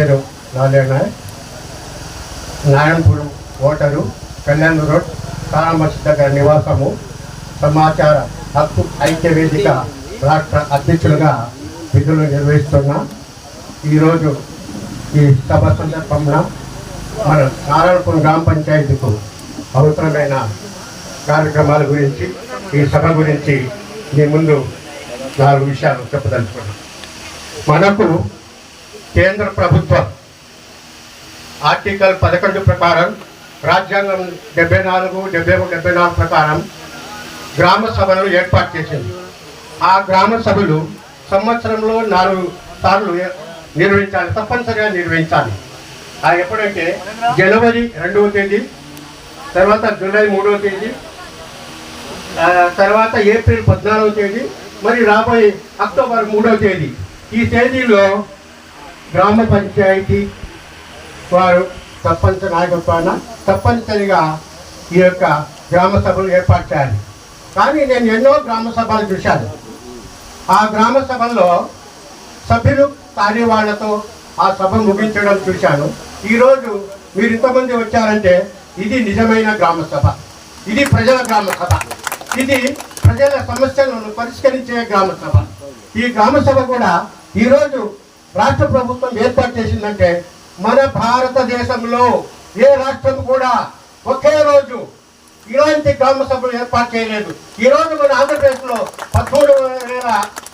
పేరు Narayanapuram voter Kalyan road తారామర్శి దగ్గర నివాసము. సమాచార హక్కు ఐక్య వేదిక రాష్ట్ర అధ్యక్షులుగా విధులు నిర్వహిస్తున్నా ఈరోజు ఈ సభ సందర్భంలో మన నారాయణపురం గ్రామ పంచాయతీకు అవసరమైన కార్యక్రమాల గురించి ఈ సభ గురించి మీ ముందు నాలుగు విషయాలు చెప్పదలుచుకున్నాను మనకు కేంద్ర ప్రభుత్వం ఆర్టికల్ పదకొండు ప్రకారం రాజ్యాంగం డెబ్బై నాలుగు డెబ్బై డెబ్బై నాలుగు ప్రకారం గ్రామ సభలను ఏర్పాటు చేసింది. ఆ గ్రామ సభలు సంవత్సరంలో నాలుగు సార్లు నిర్వహించాలి తప్పనిసరిగా నిర్వహించాలి. అది ఎప్పుడంటే జనవరి రెండవ తేదీ తర్వాత జూలై మూడవ తేదీ తర్వాత ఏప్రిల్ పద్నాలుగవ తేదీ మరి రాబోయే అక్టోబర్ మూడవ తేదీ. ఈ తేదీలో గ్రామ పంచాయతీ వారు సర్పంచ్ నాయకత్వాన తప్పనిసరిగా ఈ యొక్క గ్రామ సభలు ఏర్పాటు చేయాలి. కానీ నేను ఎన్నో గ్రామ సభలు చూశాను. ఆ గ్రామ సభల్లో సభ్యులు కార్యవాళ్ళతో ఆ సభ ముగించడం చూశాను. ఈరోజు మీరు ఇంతమంది వచ్చారంటే ఇది నిజమైన గ్రామ సభ. ఇది ప్రజల గ్రామ సభ. ఇది ప్రజల సమస్యలను పరిష్కరించే గ్రామ సభ. ఈ గ్రామ సభ కూడా ఈరోజు రాష్ట్ర ప్రభుత్వం ఏర్పాటు చేసిందంటే మన భారతదేశంలో ఏ రాష్ట్రం కూడా ఒకే రోజు ఇలాంటి గ్రామ సభలు ఏర్పాటు చేయలేదు. ఈ రోజు మన ఆంధ్రప్రదేశ్లో పదమూడు వేల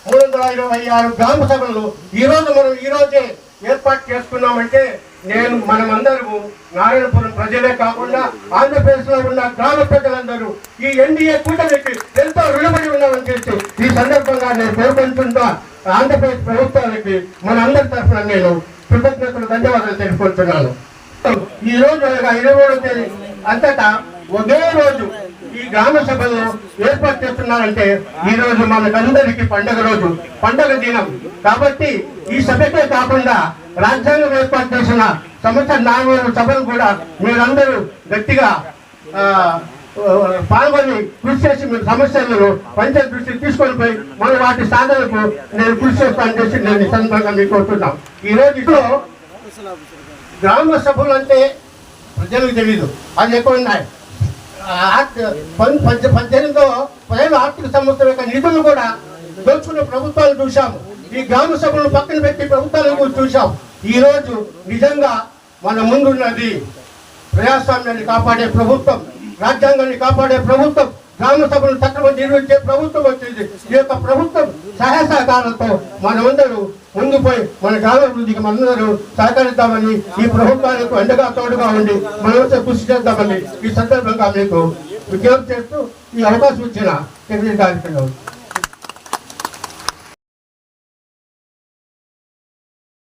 మూడు వందల ఇరవై ఆరు గ్రామ సభలు ఈరోజు మనం ఈరోజే ఏర్పాటు చేసుకున్నామంటే నేను మనమందరము నారాయణపురం ప్రజలే కాకుండా ఆంధ్రప్రదేశ్లో ఉన్న గ్రామ ప్రజలందరూ ఈ ఎన్డీఏ కూటమికి ఎంతో రుణపడి ఉన్నామని చెప్పి ఈ సందర్భంగా నేను పేర్కొంటుంటా. ఆంధ్రప్రదేశ్ ప్రభుత్వానికి మన అందరి తరఫున నేను కృతజ్ఞతలు ధన్యవాదాలు తెలుపుకుంటున్నాను. ఈ రోజు అనగా ఇరవై మూడో తేదీ అంతటా ఒకే రోజు ఈ గ్రామ సభలు ఏర్పాటు చేస్తున్నారంటే ఈ రోజు మనకందరికి పండగ రోజు పండగ దినం. కాబట్టి ఈ సభకే కాకుండా రాజ్యాంగం ఏర్పాటు చేసిన సంవత్సర నాలుగు సభలు కూడా మీరందరూ గట్టిగా ఆ, పాల్గొని కృషి చేసి మీ సమస్యలను పంచాయతీ దృష్టికి తీసుకొని పోయి మన వాటి సాధనకు నేను కృషి చేస్తానని చేసి నేను ఈ సందర్భంగా మీకు కోరుతున్నాం. ఈ రోజు గ్రామ సభలు అంటే ప్రజలకు తెలియదు అది ఎక్కువ ఉన్నాయి. పద్దెనిమిదో పదిహేను ఆర్థిక సంవత్సరం యొక్క నిధులు కూడా దోచుకున్న ప్రభుత్వాలు చూశాము. ఈ గ్రామ సభలను పక్కన పెట్టి ప్రభుత్వాలను కూడా చూశాం. ఈ రోజు నిజంగా మన ముందున్నది ప్రజాస్వామ్యాన్ని కాపాడే ప్రభుత్వం. రాజ్యాంగాన్ని కాపాడే ప్రభుత్వం గ్రామ సభలు చక్రవర్తి నిర్వహించే ప్రభుత్వం వచ్చింది. ఈ యొక్క ప్రభుత్వం సహాయ సహకారంతో మనమందరూ ముందు పోయి మన గ్రామాభివృద్ధికి మనందరూ సహకరిద్దామని ఈ ప్రభుత్వానికి అండగా తోడుగా ఉండి మనమంతా కృషి చేద్దామని ఈ సందర్భంగా మీకు విజ్ఞప్తి చేస్తూ ఈ అవకాశం ఇచ్చిన కార్యక్రమం